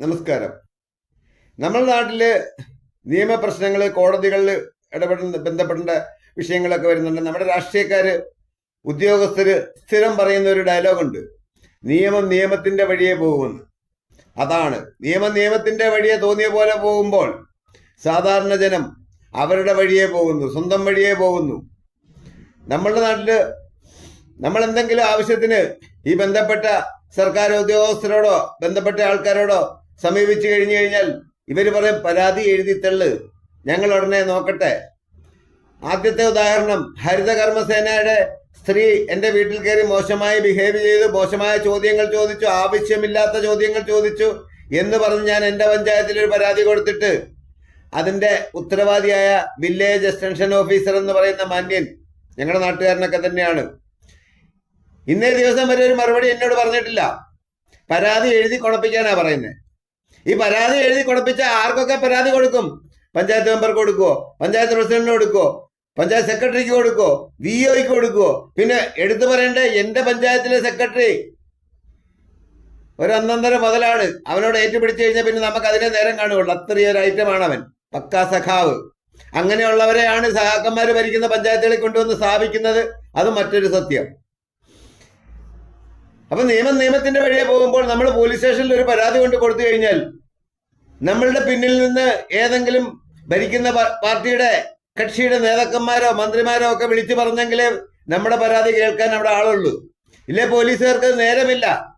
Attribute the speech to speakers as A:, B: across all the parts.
A: നമസ്കാരം. നമ്മുടെ നാട്ടിൽ നിയമപ്രശ്നങ്ങൾ കോടതികളിൽ ഇടപെടുന്ന ബന്ധപ്പെടേണ്ട വിഷയങ്ങളൊക്കെ വരുന്നുണ്ട്. നമ്മുടെ രാഷ്ട്രീയക്കാര് ഉദ്യോഗസ്ഥര് സ്ഥിരം പറയുന്ന ഒരു ഡയലോഗുണ്ട് നിയമം നിയമത്തിന്റെ വഴിയെ പോകുമെന്ന് അതാണ്. നിയമം നിയമത്തിന്റെ വഴിയെ തോന്നിയ പോലെ പോകുമ്പോൾ സാധാരണ ജനം അവരുടെ വഴിയെ പോകുന്നു സ്വന്തം വഴിയെ പോകുന്നു. നമ്മളുടെ നാട്ടിൽ നമ്മൾ എന്തെങ്കിലും ആവശ്യത്തിന് ഈ ബന്ധപ്പെട്ട സർക്കാർ ഉദ്യോഗസ്ഥരോടോ ബന്ധപ്പെട്ട ആൾക്കാരോടോ സമീപിച്ചു കഴിഞ്ഞു കഴിഞ്ഞാൽ ഇവർ പറയും പരാതി എഴുതി തള്ളു. ഞങ്ങൾ ഉടനെ നോക്കട്ടെ. ആദ്യത്തെ ഉദാഹരണം ഹരിതകർമ്മസേനയുടെ സ്ത്രീ എന്റെ വീട്ടിൽ കയറി മോശമായി ബിഹേവ് ചെയ്തു മോശമായ ചോദ്യങ്ങൾ ചോദിച്ചു ആവശ്യമില്ലാത്ത ചോദ്യങ്ങൾ ചോദിച്ചു എന്ന് പറഞ്ഞ് ഞാൻ എന്റെ പഞ്ചായത്തിൽ ഒരു പരാതി കൊടുത്തിട്ട് അതിന്റെ ഉത്തരവാദിയായ വില്ലേജ് എക്സ്റ്റൻഷൻ ഓഫീസർ എന്ന് പറയുന്ന മാന്യൻ ഞങ്ങളുടെ നാട്ടുകാരനൊക്കെ തന്നെയാണ്. ഇന്നേ ദിവസം വരെ ഒരു മറുപടി എന്നോട് പറഞ്ഞിട്ടില്ല. പരാതി എഴുതി കുഴപ്പിക്കാനാണ് പറയുന്നത് ഈ പരാതി എഴുതി കൊടുപ്പിച്ച ആർക്കൊക്കെ പരാതി കൊടുക്കും? പഞ്ചായത്ത് മെമ്പർക്ക് കൊടുക്കുവോ? പഞ്ചായത്ത് പ്രസിഡന്റിന് കൊടുക്കുവോ? പഞ്ചായത്ത് സെക്രട്ടറിക്ക് കൊടുക്കുവോ? വി ഒക്ക് കൊടുക്കുവോ? പിന്നെ എടുത്തു പറയണ്ടേ എന്റെ പഞ്ചായത്തിലെ സെക്രട്ടറി. ഒരു ഒന്നൊന്നര മുതലാണ് അവനോട് ഏറ്റുപിടിച്ചു കഴിഞ്ഞാൽ പിന്നെ നമുക്ക് അതിനെ നേരം കാണുകയുള്ളൂ. അത്രയും ഒരു ഐറ്റമാണ് അവൻ. പക്കാ സഖാവ്. അങ്ങനെയുള്ളവരെയാണ് സഹാക്കന്മാർ ഭരിക്കുന്ന പഞ്ചായത്തുകളിൽ കൊണ്ടുവന്ന് സ്ഥാപിക്കുന്നത്. അത് മറ്റൊരു സത്യം. അപ്പൊ നിയമം നിയമത്തിന്റെ വഴിയെ പോകുമ്പോൾ നമ്മൾ പോലീസ് സ്റ്റേഷനിൽ ഒരു പരാതി കൊണ്ട് കൊടുത്തു കഴിഞ്ഞാൽ നമ്മളുടെ പിന്നിൽ നിന്ന് ഏതെങ്കിലും ഭരിക്കുന്ന പാർട്ടിയുടെ കക്ഷിയുടെ നേതാക്കന്മാരോ മന്ത്രിമാരോ ഒക്കെ വിളിച്ചു പറഞ്ഞെങ്കിലേ നമ്മുടെ പരാതി കേൾക്കാൻ അവിടെ ആളുള്ളൂ. ഇല്ലേ പോലീസുകാർക്ക് നേരമില്ല.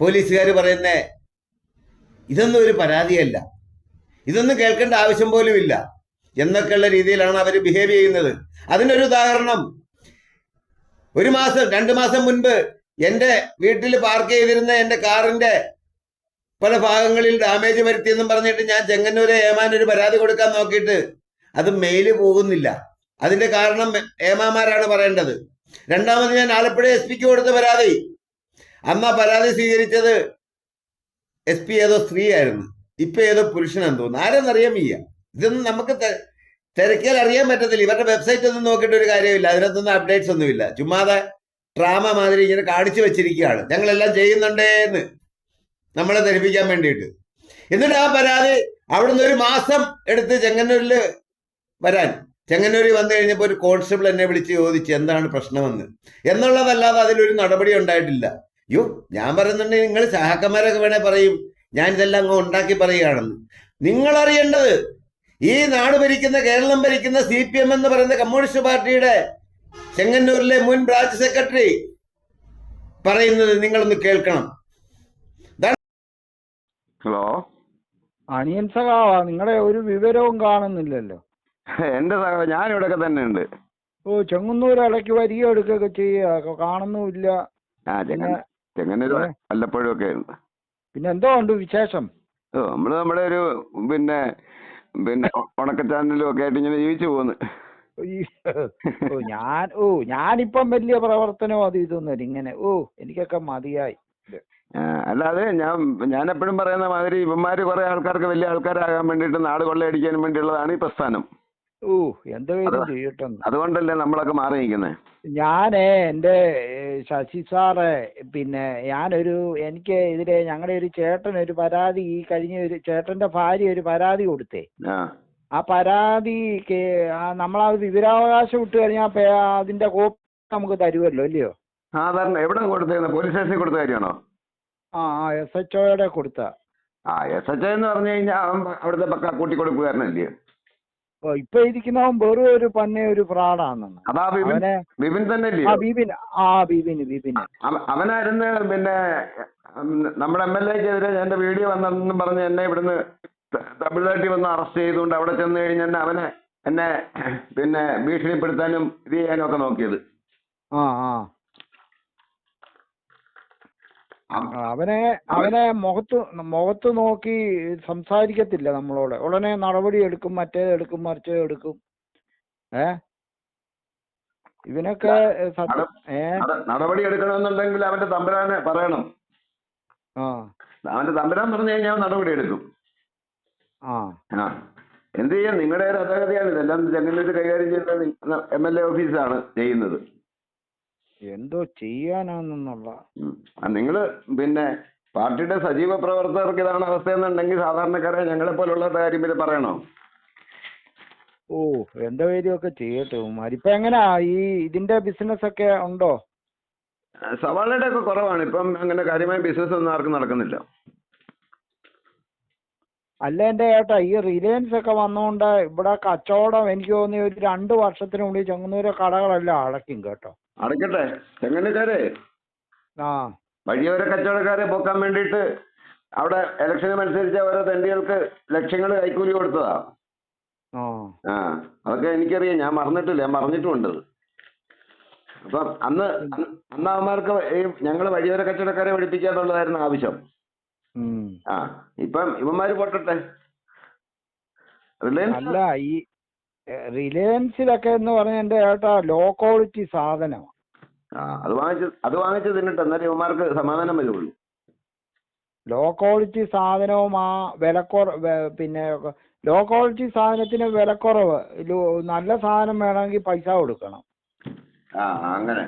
A: പോലീസുകാർ പറയുന്നേ ഇതൊന്നും ഒരു പരാതിയല്ല. ഇതൊന്നും കേൾക്കേണ്ട ആവശ്യം പോലും ഇല്ല. എന്നൊക്കെയുള്ള രീതിയിലാണ് അവർ ബിഹേവ് ചെയ്യുന്നത്. അതിനൊരു ഉദാഹരണം. ഒരു മാസം രണ്ട് മാസം മുൻപ് എന്റെ വീട്ടിൽ പാർക്ക് ചെയ്തിരുന്ന എന്റെ കാറിന്റെ പല ഭാഗങ്ങളിൽ ഡാമേജ് വരുത്തിയെന്നും പറഞ്ഞിട്ട് ഞാൻ ചെങ്ങന്നൂരെ ഏമാൻ ഒരു പരാതി കൊടുക്കാൻ നോക്കിയിട്ട് അത് മെയിൽ പോകുന്നില്ല. അതിന്റെ കാരണം ഏമാമാരാണ് പറയേണ്ടത്. രണ്ടാമത് ഞാൻ ആലപ്പുഴ എസ് പിക്ക് കൊടുത്ത പരാതി. അന്ന് ആ പരാതി സ്വീകരിച്ചത് എസ് പി ഏതോ സ്ത്രീ ആയിരുന്നു ഇപ്പൊ ഏതോ പുരുഷനെന്ന് തോന്നുന്നു. ആരെന്നറിയാൻ വയ്യ. ഇതൊന്നും നമുക്ക് തിരക്കിയാൽ അറിയാൻ പറ്റത്തില്ല. ഇവരുടെ വെബ്സൈറ്റ് ഒന്നും നോക്കിയിട്ട് ഒരു കാര്യമില്ല അതിനകത്തൊന്നും അപ്ഡേറ്റ്സ് ഒന്നുമില്ല. ചുമ്മാതെ ഡ്രാമ മാതിരി ഇങ്ങനെ കാണിച്ചു വെച്ചിരിക്കുകയാണ്. ഞങ്ങളെല്ലാം ചെയ്യുന്നുണ്ടേ എന്ന് നമ്മളെ ധരിപ്പിക്കാൻ വേണ്ടിയിട്ട്. എന്നിട്ട് ആ പരാതി അവിടുന്ന് ഒരു മാസം എടുത്ത് ചെങ്ങന്നൂരിൽ വരാൻ. ചെങ്ങന്നൂരിൽ വന്നു കഴിഞ്ഞപ്പോൾ ഒരു കോൺസ്റ്റബിൾ എന്നെ വിളിച്ച് ചോദിച്ചു എന്താണ് പ്രശ്നമെന്ന്. എന്നുള്ളതല്ലാതെ അതിലൊരു നടപടി ഉണ്ടായിട്ടില്ല. യോ ഞാൻ പറയുന്നുണ്ടെങ്കിൽ നിങ്ങൾ സഹാക്കന്മാരൊക്കെ വേണേൽ പറയും. ഞാൻ ഇതെല്ലാം അങ്ങ് ഉണ്ടാക്കി പറയുകയാണെന്ന്. നിങ്ങൾ അറിയേണ്ടത് ഈ നാട് ഭരിക്കുന്ന കേരളം ഭരിക്കുന്ന സി പി എം എന്ന് പറയുന്ന കമ്മ്യൂണിസ്റ്റ് പാർട്ടിയുടെ ചെങ്ങന്നൂരിലെ മുൻ ബ്രാഞ്ച് സെക്രട്ടറി പറയുന്നത് നിങ്ങളൊന്ന് കേൾക്കണം.
B: ഹലോ?
C: അനിയൻ സഖാവാ നിങ്ങളെ ഒരു വിവരവും കാണുന്നില്ലല്ലോ.
B: എന്റെ സഹ ഞാൻ ഇവിടെയൊക്കെ തന്നെ ഉണ്ട്
C: ഓ ചെങ്ങന്നൂർ ഇടയ്ക്ക് വരിക എടുക്കുകയൊക്കെ ചെയ്യുക കാണുന്നുമില്ല.
B: ആ ചെങ്ങ വല്ലപ്പോഴും ഒക്കെ ഉണ്ട്.
C: പിന്നെ എന്തോ ഉണ്ട് വിശേഷം?
B: ഓ നമ്മൾ നമ്മുടെ ഒരു പിന്നെ പിന്നെ ഉണക്ക ചാനലും ഒക്കെ ആയിട്ട് ഇങ്ങനെ ജീവിച്ചു പോകുന്നു
C: ഓ ഞാൻ ഓ ഞാനിപ്പം വലിയ പ്രവർത്തനവും അത് ഇതൊന്നും ഇങ്ങനെ ഓ എനിക്കൊക്കെ മതിയായി.
B: അല്ലാതെ ഞാൻ ഞാൻ എപ്പോഴും പറയുന്ന മാതിരി ഇവന്മാര് കുറെ ആൾക്കാർക്ക് വലിയ ആൾക്കാരാകാൻ വേണ്ടിട്ട് നാട് കൊള്ളയടിക്കാൻ വേണ്ടിയുള്ളതാണ് ഈ പ്രസ്ഥാനം.
C: ഓ എന്തെങ്കിലും
B: അതുകൊണ്ടല്ലേ നമ്മളൊക്കെ മാറി നിൽക്കുന്നത്
C: ഞാനേ എന്റെ ശശി സാറ് പിന്നെ ഞാനൊരു എനിക്ക് ഇതിലെ ഞങ്ങളുടെ ഒരു ചേട്ടൻ ഒരു പരാതി ഈ കഴിഞ്ഞ ഒരു ചേട്ടന്റെ ഭാര്യ ഒരു പരാതി കൊടുത്തേ.
B: ആ.
C: പരാതി നമ്മളത് വിവരാവകാശം ഇട്ട് കഴിഞ്ഞാൽ അതിന്റെ കോപ്പി നമുക്ക് തരുമല്ലോ അല്ലയോ
B: സാധാരണ എവിടെ കൊടുത്തേക്കുന്നത് പോലീസ് സ്റ്റേഷനിൽ കൊടുത്ത കാര്യമാണോ?
C: ആ ആ എസ് എച്ച് ഒയുടെ കൊടുത്ത.
B: ആ എസ് എച്ച് എന്ന് പറഞ്ഞു കഴിഞ്ഞാൽ അവൻ അവിടുത്തെ പക്ക കൂട്ടിക്കൊടുപ്പുകാരനല്ലേ
C: ഓ ഇപ്പൊ ഇരിക്കുന്നവൻ വെറും ഒരു പന്നെ ഒരു ഫ്രാഡാണെന്ന്
B: അതാ ബിപിൻ
C: അവനെ
B: ബിപിൻ തന്നെ
C: ആ
B: അല്ലയോ
C: ആ ബിബിന്
B: അവ- അവനായിരുന്നു പിന്നെ ഉം, നമ്മുടെ എം എൽ എക്കെതിരെ എന്റെ വീഡിയോ വന്നെന്നും പറഞ്ഞ് എന്നെ ഇവിടുന്ന് ത- തമിഴ്നാട്ടിൽ വന്ന് അറസ്റ്റ് ചെയ്തുകൊണ്ട് അവിടെ ചെന്ന് കഴിഞ്ഞ് എന്നെ അവനെ എന്നെ പിന്നെ ഭീഷണിപ്പെടുത്താനും ഇത് ചെയ്യാനും ഒക്കെ നോക്കിയത്.
C: ആ ആ, അവനെ അവനെ മുഖത്ത് മുഖത്ത് നോക്കി സംസാരിക്കത്തില്ല നമ്മളോട്. ഉടനെ നടപടി എടുക്കും മറ്റേത് എടുക്കും മറിച്ചത് എടുക്കും. ഏ? ഇവനൊക്കെ
B: നടപടി എടുക്കണമെന്നുണ്ടെങ്കിൽ അവന്റെ തമ്പുരാനെ പറയണം.
C: ആ.
B: അവന്റെ തമ്പുരാൻ പറഞ്ഞു കഴിഞ്ഞാൽ നടപടി എടുക്കും.
C: ആ.
B: എന്ത് ചെയ്യാം നിങ്ങളുടെ ഒരു അധോഗതിയാണ് ഇതെല്ലാം ചെങ്ങന്നൂർ കൈകാര്യം ചെയ്യുന്നത് എം എൽ എ ഓഫീസാണ് ചെയ്യുന്നത്.
C: എന്തോ ചെയ്യാനാണെന്നുള്ള
B: നിങ്ങൾ പിന്നെ പാർട്ടിയുടെ സജീവ പ്രവർത്തകർക്ക് ഇതാണ് അവസ്ഥയെന്നുണ്ടെങ്കിൽ സാധാരണക്കാരെ ഞങ്ങളെ പോലുള്ള കാര്യം പിന്നെ പറയണോ?
C: ഓ എന്താ പേരുമൊക്കെ ചെയ്യട്ടെ. ഉമ്മാർ ഇപ്പൊ എങ്ങനാ? ഈ ഇതിന്റെ ബിസിനസ് ഒക്കെ ഉണ്ടോ?
B: സവാളയുടെ ഒക്കെ കുറവാണ്. ഇപ്പം അങ്ങനെ കാര്യമായ ബിസിനസ് ഒന്നും ആർക്കും നടക്കുന്നില്ല.
C: അല്ല എന്റെ ചേട്ടാ ഈ റിലയൻസ് ഒക്കെ വന്നോണ്ട് ഇവിടെ കച്ചവടം എനിക്ക് തോന്നി ഒരു രണ്ട് വർഷത്തിനുള്ളിൽ ചെങ്ങന്നൂരെ കടകളെല്ലാം അടയ്ക്കും കേട്ടോ.
B: അടയ്ക്കട്ടെ ചെങ്ങന്നൂക്കാരെ
C: ആ.
B: വഴിയോര കച്ചവടക്കാരെ പോക്കാൻ വേണ്ടിയിട്ട് അവിടെ ഇലക്ഷന് മത്സരിച്ച ഓരോ തെണ്ടികൾക്ക് ലക്ഷങ്ങൾ കൈക്കൂലി കൊടുത്തതാ.
C: ആ.
B: ആ അതൊക്കെ എനിക്കറിയാം. ഞാൻ മറന്നിട്ടില്ല. ഞാൻ മറന്നിട്ടുമുണ്ട് അപ്പൊ അന്ന് അന്ന് അന്ന് അവന്മാർക്ക് ഈ ഞങ്ങൾ വഴിയോര കച്ചവടക്കാരെ പഠിപ്പിക്കുക എന്നുള്ളതായിരുന്നു ആവശ്യം. ആ ഇപ്പം ഇവന്മാര് പൊട്ടട്ടെ. റിലയൻസ്
C: അല്ല ഈ റിലയൻസിലൊക്കെ എന്ന് പറഞ്ഞ എന്റെ ചേട്ടാ ലോ ക്വാളിറ്റി സാധനമാണ്
B: ആ അത് വാങ്ങിച്ച് അത് വാങ്ങിച്ച് തിന്നിട്ട് എന്നാലും ഇവന്മാർക്ക് സമാധാനം വരുള്ളൂ.
C: ലോ ക്വാളിറ്റി സാധനവും ആ വിലക്കുറവ് പിന്നെ ലോ ക്വാളിറ്റി സാധനത്തിന് വിലക്കുറവ്. നല്ല സാധനം വേണമെങ്കിൽ പൈസ കൊടുക്കണം.
B: ആ അങ്ങനെ.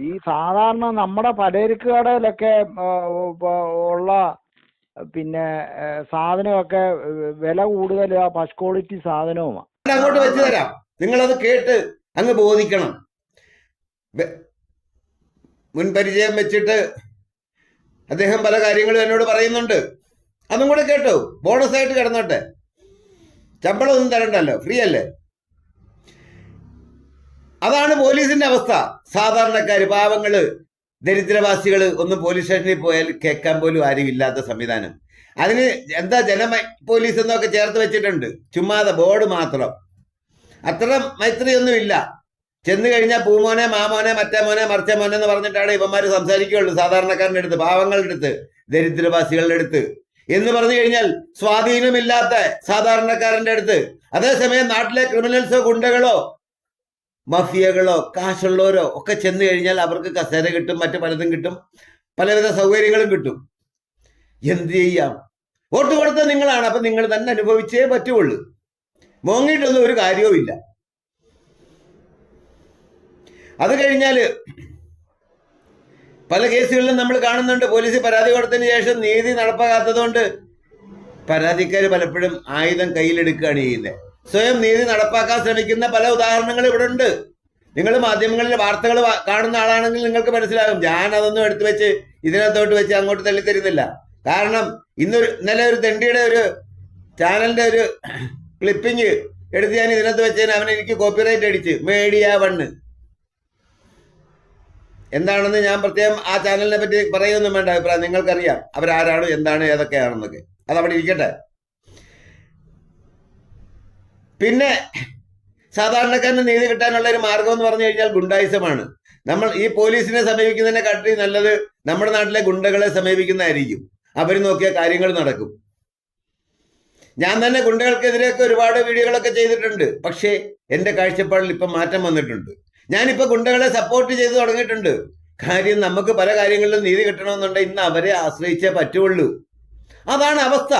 C: ഈ സാധാരണ നമ്മുടെ പലചരക്ക് കടയിലൊക്കെ ഉള്ള പിന്നെ സാധനമൊക്കെ വില കൂടുതൽ ആ ഫസ്റ്റ് ക്വാളിറ്റി സാധനവുമാണ്
A: അങ്ങോട്ട് വെച്ച് തരാം. നിങ്ങളത് കേട്ട് അങ്ങ് ബോധിക്കണം. മുൻപരിചയം വെച്ചിട്ട് അദ്ദേഹം പല കാര്യങ്ങളും എന്നോട് പറയുന്നുണ്ട്. അതും കൂടെ കേട്ടോ. ബോണസ് ആയിട്ട് കിടന്നോട്ടെ. ശമ്പളം ഒന്നും തരണ്ടല്ലോ. ഫ്രീ അല്ലേ? അതാണ് പോലീസിന്റെ അവസ്ഥ. സാധാരണക്കാർ പാവങ്ങൾ. ദരിദ്രവാസികൾ ഒന്ന് പോലീസ് സ്റ്റേഷനിൽ പോയാൽ കേൾക്കാൻ പോലും ആരും ഇല്ലാത്ത സംവിധാനം. അതിന് എന്താ ജന പോലീസ് എന്നൊക്കെ ചേർത്ത് വെച്ചിട്ടുണ്ട്. ചുമ്മാതെ ബോർഡ് മാത്രം. അത്ര മൈത്രിയൊന്നുമില്ല. ചെന്ന് കഴിഞ്ഞാൽ പൂമോനെ മാമോനെ മറ്റേ മോനെ മറിച്ച മോനെ എന്ന് പറഞ്ഞിട്ടാണ് ഇവന്മാർ സംസാരിക്കുകയുള്ളൂ സാധാരണക്കാരന്റെ അടുത്ത് പാവങ്ങളുടെ അടുത്ത് ദരിദ്രവാസികളുടെ അടുത്ത്. എന്ന് പറഞ്ഞു കഴിഞ്ഞാൽ സ്വാധീനമില്ലാത്ത സാധാരണക്കാരന്റെ അടുത്ത്. അതേസമയം നാട്ടിലെ ക്രിമിനൽസോ ഗുണ്ടകളോ മഫിയകളോ കാശുള്ളവരോ ഒക്കെ ചെന്ന് കഴിഞ്ഞാൽ അവർക്ക് കസേര കിട്ടും മറ്റു പലതും കിട്ടും. പലവിധ സൗകര്യങ്ങളും കിട്ടും. എന്ത് ചെയ്യാം? വോട്ട് കൊടുത്ത നിങ്ങളാണ് അപ്പൊ നിങ്ങൾ തന്നെ അനുഭവിച്ചേ പറ്റുള്ളൂ. മോങ്ങിയിട്ടൊന്നും ഒരു കാര്യവും ഇല്ല. അത് കഴിഞ്ഞാൽ പല കേസുകളിലും നമ്മൾ കാണുന്നുണ്ട് പോലീസ് പരാതി കൊടുത്തതിന് ശേഷം നീതി നടപ്പാക്കാത്തതുകൊണ്ട് പരാതിക്കാർ പലപ്പോഴും ആയുധം കയ്യിലെടുക്കുകയാണ് ചെയ്യുന്നത്. സ്വയം നീതി നടപ്പാക്കാൻ ശ്രമിക്കുന്ന പല ഉദാഹരണങ്ങൾ ഇവിടെ ഉണ്ട് നിങ്ങൾ മാധ്യമങ്ങളിൽ വാർത്തകൾ കാണുന്ന ആളാണെങ്കിൽ നിങ്ങൾക്ക് മനസ്സിലാകും. ഞാൻ അതൊന്നും എടുത്തു വെച്ച് ഇതിനകത്തോട്ട് വെച്ച് അങ്ങോട്ട് തള്ളിത്തരുന്നില്ല. കാരണം ഇന്നൊരു ഇന്നലെ ഒരു തെണ്ടിയുടെ ഒരു ചാനലിന്റെ ഒരു ക്ലിപ്പിംഗ് എടുത്ത് ഞാൻ ഇതിനകത്ത് വെച്ചതിന് അവൻ എനിക്ക് കോപ്പിറൈറ്റ് അടിച്ച്. മേഡിയ വണ്ണ് എന്താണെന്ന് ഞാൻ പ്രത്യേകം ആ ചാനലിനെ പറ്റി പറയുമൊന്നും വേണ്ട അഭിപ്രായം. നിങ്ങൾക്കറിയാം. അവരാരാണ് എന്താണ് ഏതൊക്കെയാണെന്നൊക്കെ. അതവിടെ ഇരിക്കട്ടെ. പിന്നെ സാധാരണക്കാരന് നീതി കിട്ടാനുള്ള ഒരു മാർഗം എന്ന് പറഞ്ഞു കഴിഞ്ഞാൽ ഗുണ്ടായുസമാണ്. നമ്മൾ ഈ പോലീസിനെ സമീപിക്കുന്നതിനെ കാട്ടി നല്ലത് നമ്മുടെ നാട്ടിലെ ഗുണ്ടകളെ സമീപിക്കുന്നതായിരിക്കും. അവർ നോക്കിയ കാര്യങ്ങൾ നടക്കും. ഞാൻ തന്നെ ഗുണ്ടകൾക്കെതിരെയൊക്കെ ഒരുപാട് വീഡിയോകളൊക്കെ ചെയ്തിട്ടുണ്ട്. പക്ഷേ എന്റെ കാഴ്ചപ്പാടിൽ ഇപ്പം മാറ്റം വന്നിട്ടുണ്ട്. ഞാനിപ്പോ ഗുണ്ടകളെ സപ്പോർട്ട് ചെയ്തു തുടങ്ങിയിട്ടുണ്ട്. കാര്യം നമുക്ക് പല കാര്യങ്ങളിലും നീതി കിട്ടണമെന്നുണ്ടെങ്കിൽ ഇന്ന് അവരെ ആശ്രയിച്ചേ പറ്റുള്ളൂ. അതാണ് അവസ്ഥ.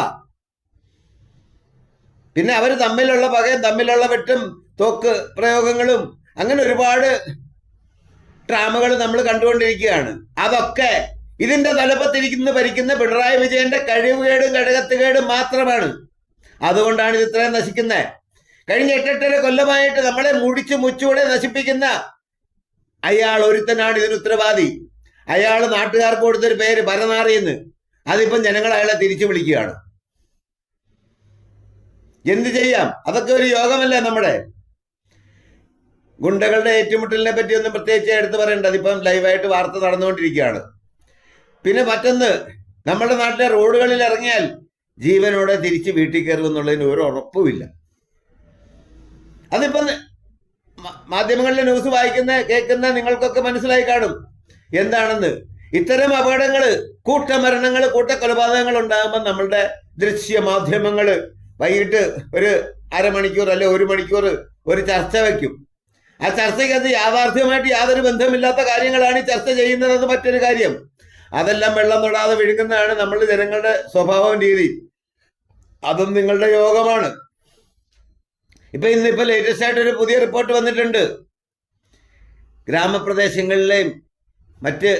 A: പിന്നെ അവർ തമ്മിലുള്ള പകയും തമ്മിലുള്ള വെട്ടും തോക്ക് പ്രയോഗങ്ങളും അങ്ങനെ ഒരുപാട് ഡ്രാമകൾ നമ്മൾ കണ്ടുകൊണ്ടിരിക്കുകയാണ്. അതൊക്കെ ഇതിന്റെ തലപ്പത്തിരിക്കുന്ന ഭരിക്കുന്ന പിണറായി വിജയന്റെ കഴിവുകേടും ഘടകത്തുകേടും മാത്രമാണ്. അതുകൊണ്ടാണ് ഇത് ഇത്രയും നശിക്കുന്നത് കഴിഞ്ഞ എട്ടെട്ടര കൊല്ലമായിട്ട് നമ്മളെ മുടിച്ചു മുച്ചൂടെ നശിപ്പിക്കുന്ന അയാൾ ഒരുത്തനാണ് ഇതിന് ഉത്തരവാദി. അയാൾ നാട്ടുകാർക്ക് കൊടുത്തൊരു പേര് പരനാറിയെന്ന് അതിപ്പം ജനങ്ങൾ അയാളെ തിരിച്ചു വിളിക്കുകയാണ്. എന്ത് ചെയ്യാം? അതൊക്കെ ഒരു യോഗമല്ലേ നമ്മുടെ? ഗുണ്ടകളുടെ ഏറ്റുമുട്ടലിനെ പറ്റി ഒന്നും പ്രത്യേകിച്ച് എടുത്തു പറയണ്ട അതിപ്പം ലൈവായിട്ട് വാർത്ത നടന്നുകൊണ്ടിരിക്കുകയാണ്. പിന്നെ മറ്റൊന്ന് നമ്മുടെ നാട്ടിലെ റോഡുകളിൽ ഇറങ്ങിയാൽ ജീവനോടെ തിരിച്ച് വീട്ടിൽ കയറും എന്നുള്ളതിന് ഒരു ഉറപ്പുമില്ല. അതിപ്പം മാധ്യമങ്ങളിലെ ന്യൂസ് വായിക്കുന്ന കേൾക്കുന്ന നിങ്ങൾക്കൊക്കെ മനസ്സിലായി കാണും. എന്താണെന്ന്? ഇത്തരം അപകടങ്ങൾ കൂട്ടമരണങ്ങൾ കൂട്ടക്കൊലപാതകങ്ങൾ ഉണ്ടാകുമ്പോൾ നമ്മളുടെ ദൃശ്യ മാധ്യമങ്ങൾ വൈകിട്ട് ഒരു അരമണിക്കൂർ അല്ലെ ഒരു മണിക്കൂർ ഒരു ചർച്ച വയ്ക്കും. ആ ചർച്ചയ്ക്കകത്ത് യാഥാർത്ഥ്യമായിട്ട് യാതൊരു ബന്ധമില്ലാത്ത കാര്യങ്ങളാണ് ഈ ചർച്ച ചെയ്യുന്നതെന്ന് മറ്റൊരു കാര്യം. അതെല്ലാം വെള്ളം തൊടാതെ വിഴുങ്ങുന്നതാണ് നമ്മൾ ജനങ്ങളുടെ സ്വഭാവം രീതി. അതും നിങ്ങളുടെ യോഗമാണ്. ഇപ്പൊ ഇന്ന് ഇപ്പൊ ലേറ്റസ്റ്റ് ആയിട്ട് ഒരു പുതിയ റിപ്പോർട്ട് വന്നിട്ടുണ്ട്. ഗ്രാമപ്രദേശങ്ങളിലെയും മറ്റ്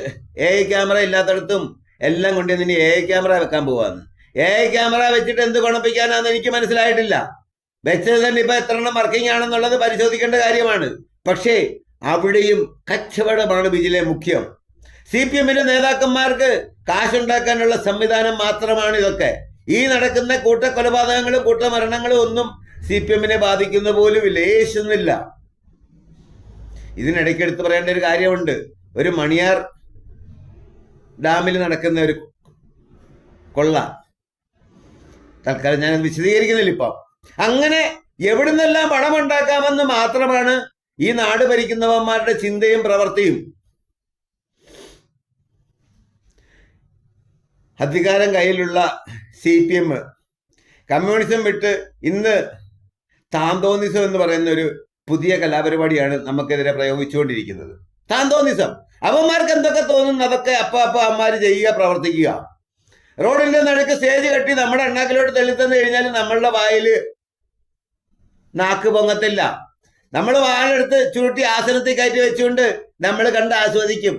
A: എ ഐ ക്യാമറ ഇല്ലാത്തടത്തും എല്ലാം കൊണ്ട് ഇനി എ ക്യാമറ വെക്കാൻ പോവാന്ന്. എ ക്യാമറ വെച്ചിട്ട് എന്ത് ഗുണപ്പിക്കാനാന്ന് എനിക്ക് മനസ്സിലായിട്ടില്ല. വെച്ചത് തന്നെ ഇപ്പൊ എത്ര എണ്ണം വർക്കിംഗ് ആണെന്നുള്ളത് പരിശോധിക്കേണ്ട കാര്യമാണ്. പക്ഷേ അവിടെയും കച്ചവടമാണ് ബിജിലെ മുഖ്യം. സി പി എമ്മിന്റെ നേതാക്കന്മാർക്ക് കാശുണ്ടാക്കാനുള്ള സംവിധാനം മാത്രമാണ് ഇതൊക്കെ. ഈ നടക്കുന്ന കൂട്ടക്കൊലപാതകങ്ങളും കൂട്ടമരണങ്ങളും ഒന്നും സി പി എമ്മിനെ ബാധിക്കുന്ന പോലും ലേശുന്നില്ല ഇതിനിടയ്ക്ക് എടുത്ത് പറയേണ്ട ഒരു കാര്യമുണ്ട്. ഒരു മണിയാർ ഡാമിൽ നടക്കുന്ന ഒരു കൊള്ള തൽക്കാലം ഞാനത് വിശദീകരിക്കുന്നില്ല ഇപ്പം. അങ്ങനെ എവിടുന്നെല്ലാം പണമുണ്ടാക്കാമെന്ന് മാത്രമാണ് ഈ നാട് ഭരിക്കുന്നവന്മാരുടെ ചിന്തയും പ്രവൃത്തിയും. അധികാരം കയ്യിലുള്ള സി പി എം കമ്മ്യൂണിസം വിട്ട് ഇന്ന് താന്തോന്നിസം എന്ന് പറയുന്ന ഒരു പുതിയ കലാപരിപാടിയാണ് നമുക്കെതിരെ പ്രയോഗിച്ചുകൊണ്ടിരിക്കുന്നത്. താന്തോന്നിസം. അവന്മാർക്ക് എന്തൊക്കെ തോന്നുന്നു? അതൊക്കെ അപ്പ അപ്പ അമ്മമാർ ചെയ്യുക പ്രവർത്തിക്കുക. റോഡിന്റെ നടുക്ക് സ്റ്റേജ് കെട്ടി നമ്മുടെ എണ്ണാക്കിലോട്ട് തെളിത്തന്ന് കഴിഞ്ഞാൽ നമ്മളുടെ വായിൽ നാക്ക് പൊങ്ങത്തില്ല. നമ്മൾ വാളെടുത്ത് ചുരുട്ടി ആസനത്തിൽ കയറ്റി വെച്ചുകൊണ്ട് നമ്മൾ കണ്ട് ആസ്വദിക്കും.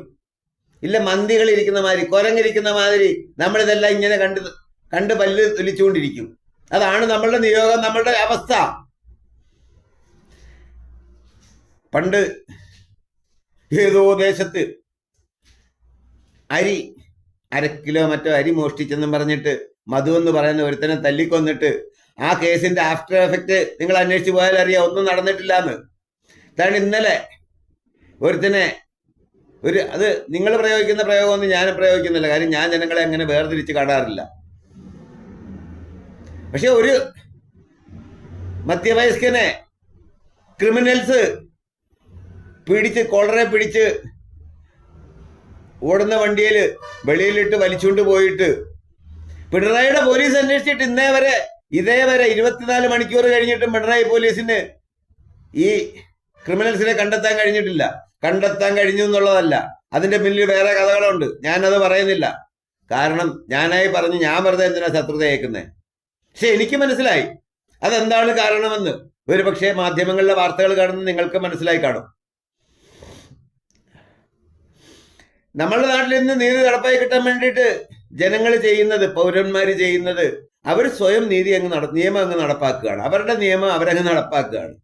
A: ഇല്ല മന്തികൾ ഇരിക്കുന്ന മാതിരി കുരങ്ങിരിക്കുന്ന മാതിരി നമ്മളിതെല്ലാം ഇങ്ങനെ കണ്ട് കണ്ട് പല്ല് തൊലിച്ചുകൊണ്ടിരിക്കും. അതാണ് നമ്മളുടെ നിയോഗം നമ്മളുടെ അവസ്ഥ. പണ്ട് ഏതോ ദേശത്ത് അരി അര കിലോ മറ്റോ അരി മോഷ്ടിച്ചെന്നും പറഞ്ഞിട്ട് മധു എന്ന് പറയുന്ന ഒരുത്തനെ തല്ലിക്കൊന്നിട്ട് ആ കേസിന്റെ ആഫ്റ്റർ എഫക്റ്റ് നിങ്ങൾ അന്വേഷിച്ച് പോയാൽ അറിയാം ഒന്നും നടന്നിട്ടില്ല എന്ന് കാരണം ഇന്നലെ ഒരുത്തനെ ഒരു അത് നിങ്ങൾ പ്രയോഗിക്കുന്ന പ്രയോഗമൊന്നും ഞാൻ പ്രയോഗിക്കുന്നില്ല. കാര്യം ഞാൻ ജനങ്ങളെ അങ്ങനെ വേർതിരിച്ച് കാണാറില്ല. പക്ഷെ ഒരു മധ്യവയസ്കനെ ക്രിമിനൽസ് പിടിച്ച് കോളറെ പിടിച്ച് ഓടുന്ന വണ്ടിയിൽ വെളിയിലിട്ട് വലിച്ചുകൊണ്ട് പോയിട്ട് പിണറായിയുടെ പോലീസ് അന്വേഷിച്ചിട്ട് ഇന്നേ വരെ ഇതേ വരെ ഇരുപത്തിനാല് മണിക്കൂർ കഴിഞ്ഞിട്ടും പിണറായി പോലീസിന് ഈ ക്രിമിനൽസിനെ കണ്ടെത്താൻ കഴിഞ്ഞിട്ടില്ല. കണ്ടെത്താൻ കഴിഞ്ഞു എന്നുള്ളതല്ല. അതിന്റെ പിന്നിൽ വേറെ കഥകളുണ്ട്. ഞാനത് പറയുന്നില്ല. കാരണം ഞാനായി പറഞ്ഞു ഞാൻ വെറുതെ എന്തിനാ ശത്രുത ഏക്കുന്നേ പക്ഷെ എനിക്ക് മനസ്സിലായി. അതെന്താണ് കാരണമെന്ന്. ഒരു പക്ഷേ മാധ്യമങ്ങളിലെ വാർത്തകൾ കാണുന്ന നിങ്ങൾക്ക് മനസ്സിലായി കാണും. നമ്മളുടെ നാട്ടിൽ ഇന്ന് നീതി നടപ്പായി കിട്ടാൻ വേണ്ടിയിട്ട് ജനങ്ങൾ ചെയ്യുന്നത് പൗരന്മാർ ചെയ്യുന്നത് അവർ സ്വയം നീതി അങ്ങ് നട നിയമം അങ്ങ് നടപ്പാക്കുകയാണ്. അവരുടെ നിയമം അവരങ്ങ് നടപ്പാക്കുകയാണ്.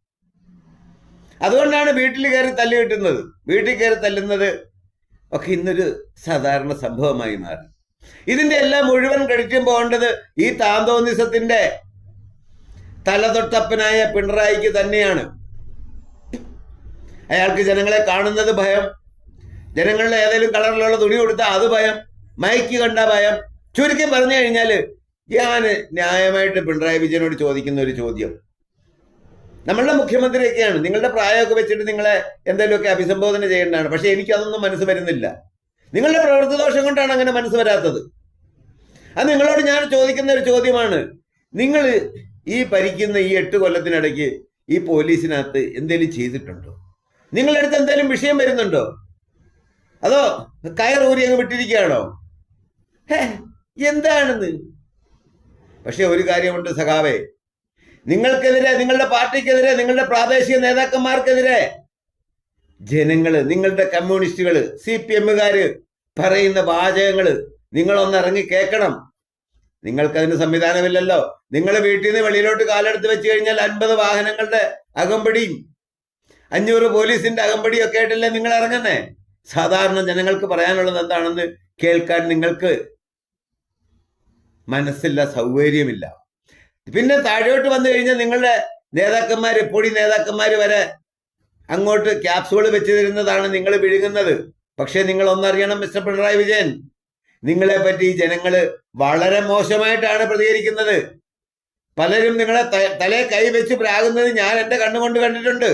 A: അതുകൊണ്ടാണ് വീട്ടിൽ കയറി തല്ല് കിട്ടുന്നത്. വീട്ടിൽ കയറി തല്ലുന്നത് ഒക്കെ ഇന്നൊരു സാധാരണ സംഭവമായി മാറി. ഇതിന്റെ എല്ലാം മുഴുവൻ ക്രെഡിറ്റും പോകേണ്ടത് ഈ താന്തോന്നിസത്തിന്റെ തലതൊട്ടപ്പനായ പിണറായിക്ക് തന്നെയാണ്. അയാൾക്ക് ജനങ്ങളെ കാണുന്നത് ഭയം ജനങ്ങളുടെ ഏതെങ്കിലും കളറിലുള്ള തുണി കൊടുത്താൽ അത് ഭയം. മയക്ക് കണ്ട ഭയം. ചുരുക്കി പറഞ്ഞു കഴിഞ്ഞാൽ ഞാൻ ന്യായമായിട്ട് പിണറായി വിജയനോട് ചോദിക്കുന്ന ഒരു ചോദ്യം. നമ്മളുടെ മുഖ്യമന്ത്രിയൊക്കെയാണ്. നിങ്ങളുടെ പ്രായമൊക്കെ വെച്ചിട്ട് നിങ്ങളെ എന്തെങ്കിലുമൊക്കെ അഭിസംബോധന ചെയ്യേണ്ടതാണ്. പക്ഷെ എനിക്കതൊന്നും മനസ്സ് വരുന്നില്ല. നിങ്ങളുടെ പ്രവൃത്തി ദോഷം കൊണ്ടാണ് അങ്ങനെ മനസ്സ് വരാത്തത്. അത് നിങ്ങളോട് ഞാൻ ചോദിക്കുന്ന ഒരു ചോദ്യമാണ്. നിങ്ങൾ ഈ ഭരിക്കുന്ന ഈ എട്ട് കൊല്ലത്തിനിടയ്ക്ക് ഈ പോലീസിനകത്ത് എന്തെങ്കിലും ചെയ്തിട്ടുണ്ടോ? നിങ്ങളുടെ അടുത്ത് എന്തെങ്കിലും വിഷയം വരുന്നുണ്ടോ? അതോ കയർ ഊരി അങ്ങ് വിട്ടിരിക്കുകയാണോ? എന്താണെന്ന്? പക്ഷെ ഒരു കാര്യമുണ്ട് സഖാവേ. നിങ്ങൾക്കെതിരെ നിങ്ങളുടെ പാർട്ടിക്കെതിരെ നിങ്ങളുടെ പ്രാദേശിക നേതാക്കന്മാർക്കെതിരെ ജനങ്ങൾ നിങ്ങളുടെ കമ്മ്യൂണിസ്റ്റുകൾ സി പി എമ്മുകാര് പറയുന്ന വാചകങ്ങൾ നിങ്ങളൊന്ന് ഇറങ്ങി കേൾക്കണം. നിങ്ങൾക്കതിന് സംവിധാനമില്ലല്ലോ. നിങ്ങൾ വീട്ടിൽ നിന്ന് വെളിയിലോട്ട് കാലെടുത്ത് വെച്ച് കഴിഞ്ഞാൽ അൻപത് വാഹനങ്ങളുടെ അകമ്പടിയും അഞ്ഞൂറ് പോലീസിന്റെ അകമ്പടിയും ഒക്കെ ആയിട്ടല്ലേ നിങ്ങൾ ഇറങ്ങുന്നേ? സാധാരണ ജനങ്ങൾക്ക് പറയാനുള്ളത് എന്താണെന്ന് കേൾക്കാൻ നിങ്ങൾക്ക് മനസ്സില്ല സൗകര്യമില്ല. പിന്നെ താഴോട്ട് വന്നു കഴിഞ്ഞാൽ നിങ്ങളുടെ നേതാക്കന്മാര് പൊടി നേതാക്കന്മാര് വരെ അങ്ങോട്ട് ക്യാപ്സുകൾ വെച്ച് തരുന്നതാണ് നിങ്ങൾ വിഴുങ്ങുന്നത്. പക്ഷേ നിങ്ങൾ ഒന്നറിയണം മിസ്റ്റർ പിണറായി വിജയൻ നിങ്ങളെ പറ്റി ഈ ജനങ്ങൾ വളരെ മോശമായിട്ടാണ് പ്രതികരിക്കുന്നത്. പലരും നിങ്ങളെ തല കൈ വെച്ച് പ്രാകുന്നത് ഞാൻ എന്റെ കണ്ണുകൊണ്ട് കണ്ടിട്ടുണ്ട്.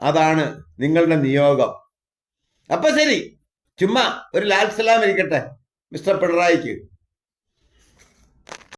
A: അതാണ് നിങ്ങളുടെ നിയോഗം. അപ്പൊ ശരി. ചുമ്മാ ഒരു ലാൽ സലാം ഇരിക്കട്ടെ മിസ്റ്റർ പിണറായിക്ക്.